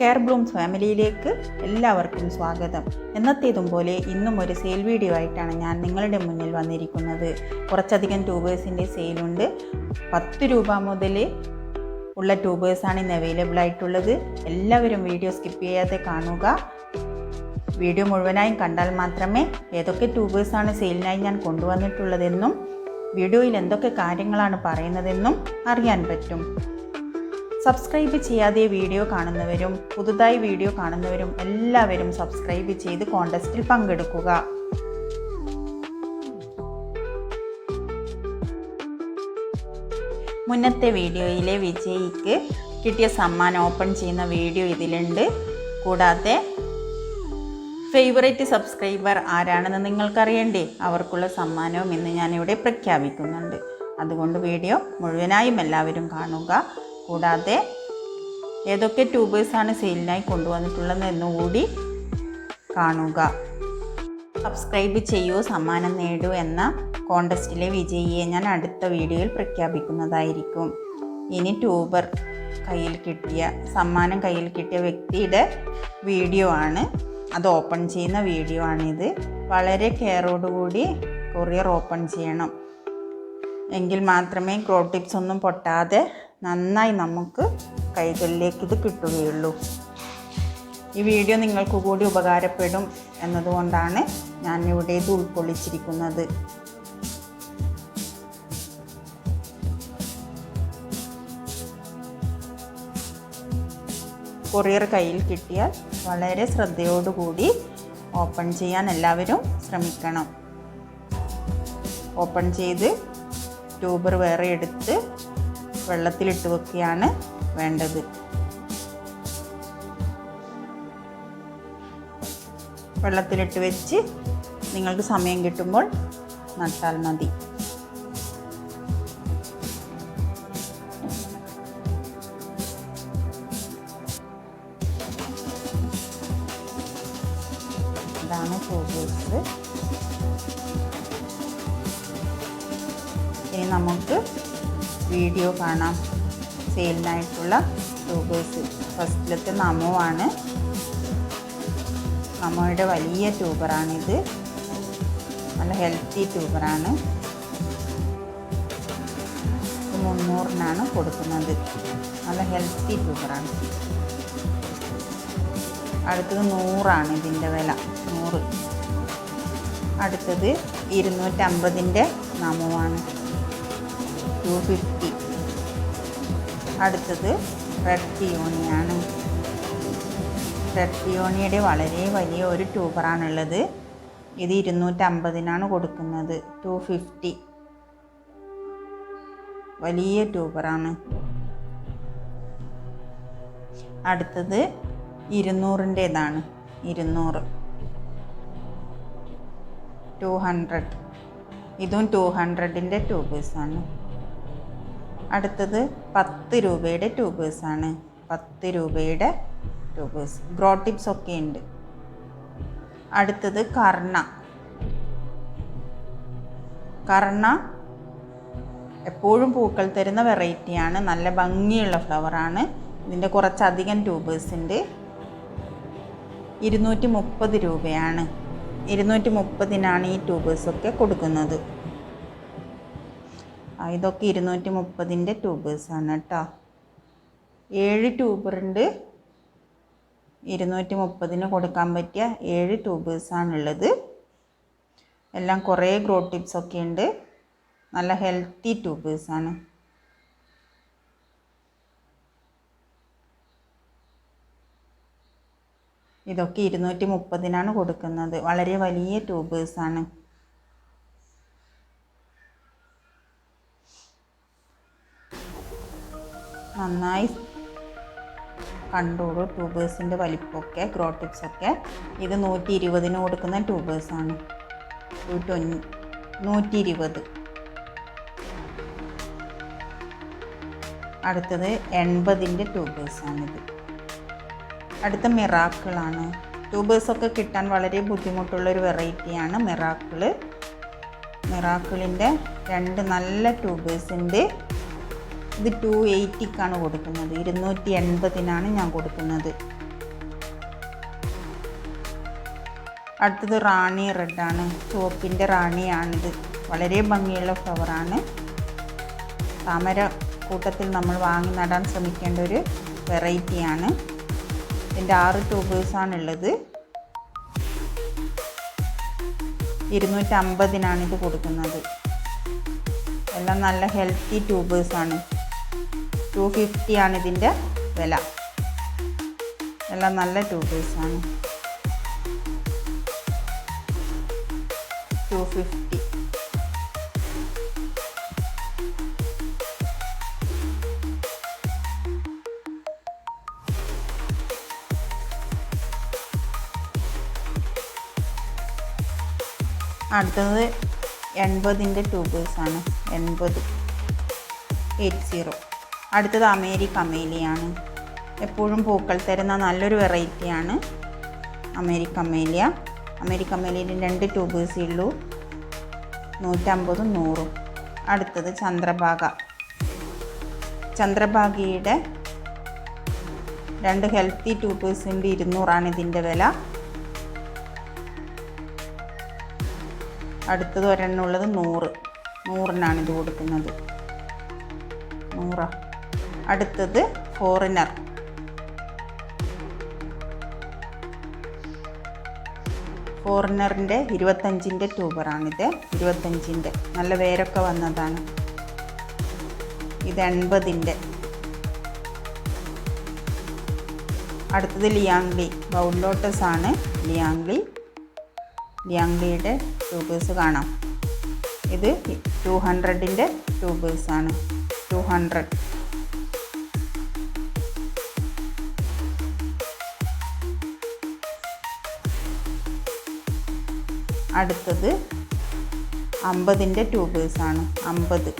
Care Bloom ഫാമിലിയിലേക്ക് എല്ലാവർക്കും സ്വാഗതം. എന്നത്തേതും പോലെ ഇന്നും ഒരു സെയിൽ വീഡിയോ ആയിട്ടാണ് ഞാൻ നിങ്ങളുടെ മുന്നിൽ വന്നിരിക്കുന്നത്. കുറച്ചധികം ട്യൂബേഴ്സിന്റെ സെയിലുണ്ട് പത്ത് രൂപ മുതൽ ഉള്ള ട്യൂബേഴ്സാണ് ഇന്ന് അവൈലബിൾ ആയിട്ടുള്ളത്. എല്ലാവരും വീഡിയോ സ്കിപ്പ് ചെയ്യാതെ കാണുക. വീഡിയോ മുഴുവനായും കണ്ടാൽ മാത്രമേ ഏതൊക്കെ ട്യൂബേഴ്സാണ് സെയിലിനായി ഞാൻ കൊണ്ടുവന്നിട്ടുള്ളതെന്നും വീഡിയോയിൽ എന്തൊക്കെ കാര്യങ്ങളാണ് പറയുന്നതെന്നും അറിയാൻ പറ്റും. സബ്സ്ക്രൈബ് ചെയ്യാതെ വീഡിയോ കാണുന്നവരും പുതുതായി വീഡിയോ കാണുന്നവരും എല്ലാവരും സബ്സ്ക്രൈബ് ചെയ്ത് കോണ്ടസ്റ്റിൽ പങ്കെടുക്കുക. മുന്നത്തെ വീഡിയോയിലെ വിജയിക്ക് കിട്ടിയ സമ്മാനം ഓപ്പൺ ചെയ്യുന്ന വീഡിയോ ഇതിലുണ്ട്. കൂടാതെ ഫേവറേറ്റ് സബ്സ്ക്രൈബർ ആരാണെന്ന് നിങ്ങൾക്കറിയണ്ടേ? അവർക്കുള്ള സമ്മാനവും ഇന്ന് ഞാനിവിടെ പ്രഖ്യാപിക്കുന്നുണ്ട്. അതുകൊണ്ട് വീഡിയോ മുഴുവനായും എല്ലാവരും കാണുക. കൂടാതെ ഏതൊക്കെ ട്യൂബേഴ്സാണ് സെയിലിനായി കൊണ്ടുവന്നിട്ടുള്ളത് എന്നുകൂടി കാണുക. സബ്സ്ക്രൈബ് ചെയ്യൂ സമ്മാനം നേടൂ എന്ന കോണ്ടസ്റ്റിലെ വിജയിയെ ഞാൻ അടുത്ത വീഡിയോയിൽ പ്രഖ്യാപിക്കുന്നതായിരിക്കും. ഇനി ട്യൂബർ കയ്യിൽ കിട്ടിയ സമ്മാനം കയ്യിൽ കിട്ടിയ വ്യക്തിയുടെ വീഡിയോ ആണ്. അത് ഓപ്പൺ ചെയ്യുന്ന വീഡിയോ ആണിത്. വളരെ കെയറോടുകൂടി കൊറിയർ ഓപ്പൺ ചെയ്യണം. എങ്കിൽ മാത്രമേ ക്രോ ടിപ്സ് ഒന്നും പൊട്ടാതെ നന്നായി നമുക്ക് കൈകളിലേക്ക് ഇത് കിട്ടുകയുള്ളൂ. ഈ വീഡിയോ നിങ്ങൾക്ക് കൂടി ഉപകാരപ്പെടും എന്നതുകൊണ്ടാണ് ഞാൻ ഇവിടെ ഇത് ഉൾക്കൊള്ളിച്ചിരിക്കുന്നത്. കൊറിയർ കയ്യിൽ കിട്ടിയാൽ വളരെ ശ്രദ്ധയോടുകൂടി ഓപ്പൺ ചെയ്യാൻ എല്ലാവരും ശ്രമിക്കണം. ഓപ്പൺ ചെയ്ത് ട്യൂബർ വേറെ എടുത്ത് വെള്ളത്തിലിട്ട് വെക്കുകയാണ് വേണ്ടത്. വെള്ളത്തിലിട്ട് വെച്ച് നിങ്ങൾക്ക് സമയം കിട്ടുമ്പോൾ നട്ടാൽ മതി. ഇതാണ് ഇനി നമുക്ക് വീഡിയോ കാണാം. സെയിലിനായിട്ടുള്ള ട്യൂബേഴ്സ് ഫസ്റ്റിലത്തെ നമോ ആണ്. നമോയുടെ വലിയ ട്യൂബറാണിത് നല്ല ഹെൽത്തി ട്യൂബറാണ് മുന്നൂറിനാണ് കൊടുക്കുന്നത്. നല്ല ഹെൽത്തി ട്യൂബറാണ് അടുത്തത് നൂറാണ് ഇതിന്റെ വില. നൂറ്. അടുത്തത് ഇരുന്നൂറ്റമ്പതിന്റെ നമോവാണ് ടു ഫിഫ്റ്റി അടുത്തത് റെഡ് പിയോണിയാണ് റെഡ് പിയോണിയുടെ വളരെ വലിയ ഒരു ട്യൂബറാണുള്ളത് ഇത് ഇരുന്നൂറ്റമ്പതിനാണ് കൊടുക്കുന്നത്. ടു ഫിഫ്റ്റി വലിയ ട്യൂബറാണ് അടുത്തത് ഇരുന്നൂറിന്റേതാണ്. ഇരുന്നൂറ്. ടു ഹൺഡ്രഡ് ഇതും ടു ഹൺഡ്രഡിന്റെ ട്യൂബേഴ്സാണ് അടുത്തത് പത്ത് രൂപയുടെ ട്യൂബേഴ്സാണ് പത്ത് രൂപയുടെ ട്യൂബേഴ്സ് ബ്രോ ടിപ്സ് ഒക്കെ ഉണ്ട്. അടുത്തത് കർണ. കർണ എപ്പോഴും പൂക്കൾ തരുന്ന വെറൈറ്റിയാണ് നല്ല ഭംഗിയുള്ള ഫ്ലവറാണ് ഇതിന്റെ കുറച്ചധികം ട്യൂബേഴ്സ് ഉണ്ട്. ഇരുന്നൂറ്റി മുപ്പത് രൂപയാണ്. ഇരുന്നൂറ്റി മുപ്പതിനാണ് ഈ ട്യൂബേഴ്സൊക്കെ കൊടുക്കുന്നത്. ഇതൊക്കെ ഇരുന്നൂറ്റി മുപ്പതിന്റെ ട്യൂബേഴ്സാണ് കേട്ടോ. ഏഴ് ട്യൂബറുണ്ട്. ഇരുന്നൂറ്റി മുപ്പതിന് കൊടുക്കാൻ പറ്റിയ ഏഴ് ട്യൂബേഴ്സാണുള്ളത്. എല്ലാം കുറേ ഗ്രോ ടിപ്സ് ഒക്കെ ഉണ്ട്. നല്ല ഹെൽത്തി ട്യൂബേഴ്സാണ്. ഇതൊക്കെ ഇരുന്നൂറ്റി മുപ്പതിനാണ് കൊടുക്കുന്നത്. വളരെ വലിയ ട്യൂബേഴ്സാണ്. നന്നായി കണ്ടോളൂ ട്യൂബേഴ്സിന്റെ വലിപ്പമൊക്കെ ഗ്രോ ടിപ്സൊക്കെ. ഇത് നൂറ്റി ഇരുപതിന് കൊടുക്കുന്ന ട്യൂബേഴ്സാണ്. നൂറ്റി ഇരുപത് അടുത്തത് എൺപതിന്റെ ട്യൂബേഴ്സാണിത്. അടുത്ത മിറാക്കിളാണ്. ട്യൂബേഴ്സൊക്കെ കിട്ടാൻ വളരെ ബുദ്ധിമുട്ടുള്ള ഒരു വെറൈറ്റിയാണ് മിറാക്കിൾ. മിറാക്കിളിന്റെ രണ്ട് നല്ല ട്യൂബേഴ്സിന്റെ ഇത് ടു എയ്റ്റിക്കാണ് കൊടുക്കുന്നത്. ഇരുന്നൂറ്റി എൺപതിനാണ് ഞാൻ കൊടുക്കുന്നത്. അടുത്തത് റാണി റെഡാണ്. ചുവപ്പിന്റെ റാണിയാണിത്. വളരെ ഭംഗിയുള്ള ഫ്ലവറാണ്. താമര കൂട്ടത്തിൽ നമ്മൾ വാങ്ങി നടാൻ ശ്രമിക്കേണ്ട ഒരു വെറൈറ്റിയാണ്. ഇതിന്റെ ആറ് ട്യൂബേഴ്സാണുള്ളത് ഇരുന്നൂറ്റമ്പതിനാണ് ഇത് കൊടുക്കുന്നത്. എല്ലാം നല്ല ഹെൽത്തി ട്യൂബേഴ്സാണ് ടു ഫിഫ്റ്റിയാണ് ഇതിന്റെ വില. എല്ലാം നല്ല ടു ട്യൂബേഴ്സാണ് ടു ഫിഫ്റ്റി അടുത്തത് എൺപതിന്റെ ടു ട്യൂബേഴ്സാണ് എൺപത്. എയ്റ്റ് സീറോ അടുത്തത് അമേരിക്ക കമേലിയാണ് എപ്പോഴും പൂക്കൾ തരുന്ന നല്ലൊരു വെറൈറ്റിയാണ് അമേരി കമേലിയ അമേരി കമേലിയിൽ രണ്ട് ട്യൂബേഴ്സേ ഉള്ളൂ. നൂറ്റമ്പതും നൂറും. അടുത്തത് ചന്ദ്രഭാഗ. ചന്ദ്രഭാഗയുടെ രണ്ട് ഹെൽത്തി ട്യൂബേഴ്സിന്റെ ഇരുന്നൂറാണ് ഇതിന്റെ വില. അടുത്തത് ഒരെണ്ണം ഉള്ളത് നൂറ്. നൂറിനാണ് ഇത് കൊടുക്കുന്നത്. നൂറ. അടുത്തത് ഫോറിനർ ഫോറിനറിന്റെ ഇരുപത്തഞ്ചിന്റെ ട്യൂബറാണിത് ഇരുപത്തഞ്ചിന്റെ നല്ല വേരൊക്കെ വന്നതാണ്. ഇത് എൺപതിന്റെ അടുത്തത് ലിയാങ്ലി ബൗൾ ലോട്ടസ് ആണ് ലിയാങ്ലി ലിയാങ്ലിയുടെ ട്യൂബേഴ്സ് കാണാം. ഇത് ടു ഹൺഡ്രഡിന്റെ ട്യൂബേഴ്സാണ് ടു ഹൺഡ്രഡ് അടുത്തത് അമ്പതിന്റെ ട്യൂബേഴ്സാണ് അമ്പത്.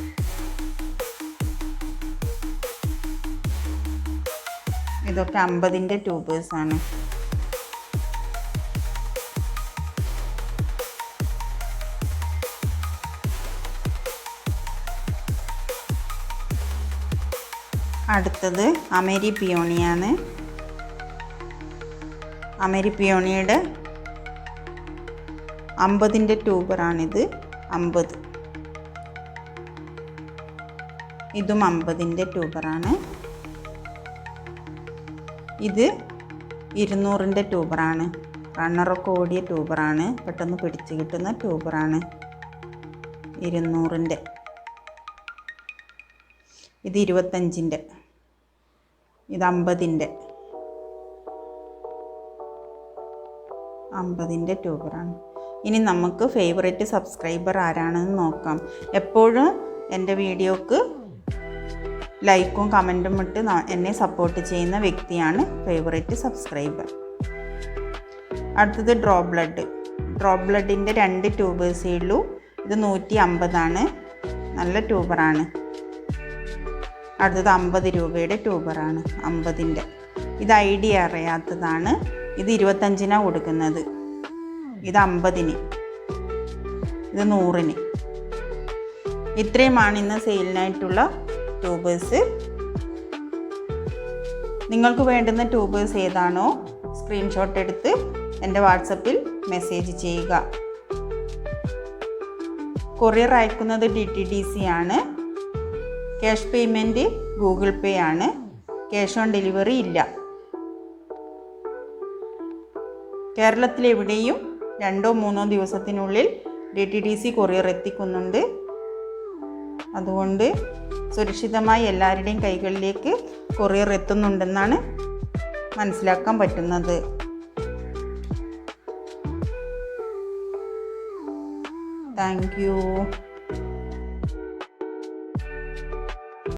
ഇതൊക്കെ അമ്പതിന്റെ ആണ്. അടുത്തത് അമേരി പിയോണിയാണ് അമേരി പിയോണിയുടെ അമ്പതിന്റെ ട്യൂബറാണിത്. അമ്പത്. ഇതും അമ്പതിന്റെ ട്യൂബറാണ്. ഇത് ഇരുന്നൂറിന്റെ ട്യൂബറാണ്. റണ്ണറൊക്കെ ഓടിയ ട്യൂബറാണ്. പെട്ടെന്ന് പിടിച്ച് കിട്ടുന്ന ട്യൂബറാണ്. ഇരുന്നൂറിന്റെ. ഇത് ഇരുപത്തഞ്ചിന്റെ. ഇത് അമ്പതിന്റെ. അമ്പതിന്റെ ട്യൂബറാണ്. ഇനി നമുക്ക് ഫേവറേറ്റ് സബ്സ്ക്രൈബർ ആരാണെന്ന് നോക്കാം. എപ്പോഴും എന്റെ വീഡിയോക്ക് ലൈക്കും കമന്റും ഇട്ട് എന്നെ സപ്പോർട്ട് ചെയ്യുന്ന വ്യക്തിയാണ് ഫേവറേറ്റ് സബ്സ്ക്രൈബർ അടുത്തത് ഡ്രോ ബ്ലഡ് ഡ്രോ ബ്ലഡിന്റെ രണ്ട് ട്യൂബേഴ്സേ ഉള്ളൂ. ഇത് നൂറ്റി അമ്പതാണ് നല്ല ട്യൂബറാണ് അടുത്തത് അമ്പത് രൂപയുടെ ട്യൂബറാണ് അമ്പതിന്റെ. ഇത് ഐ ഡി അറിയാത്തതാണ്. ഇത് ഇരുപത്തഞ്ചിനാണ് കൊടുക്കുന്നത്. ഇത് അമ്പതിന്. ഇത് നൂറിന്. ഇത്രയുമാണ് ഇന്ന് സെയിലിനായിട്ടുള്ള ട്യൂബേഴ്സ്. നിങ്ങൾക്ക് വേണ്ടുന്ന ട്യൂബേഴ്സ് ഏതാണോ സ്ക്രീൻഷോട്ട് എടുത്ത് എന്റെ വാട്സപ്പിൽ മെസ്സേജ് ചെയ്യുക. കൊറിയർ അയക്കുന്നത് ഡി ടി ഡി സി ആണ്. ക്യാഷ് പേയ്മെന്റ് ഗൂഗിൾ പേ ആണ്. ക്യാഷ് ഓൺ ഡെലിവറി ഇല്ല. കേരളത്തിലെവിടെയും രണ്ടോ മൂന്നോ ദിവസത്തിനുള്ളിൽ D T D C courier എത്തിക്കുന്നുണ്ട്. അതുകൊണ്ട് സുരക്ഷിതമായി എല്ലാവരുടെയും കൈകളിലേക്ക് കൊറിയർ എത്തുന്നുണ്ടെന്നാണ് മനസ്സിലാക്കാൻ പറ്റുന്നത്. Thank you.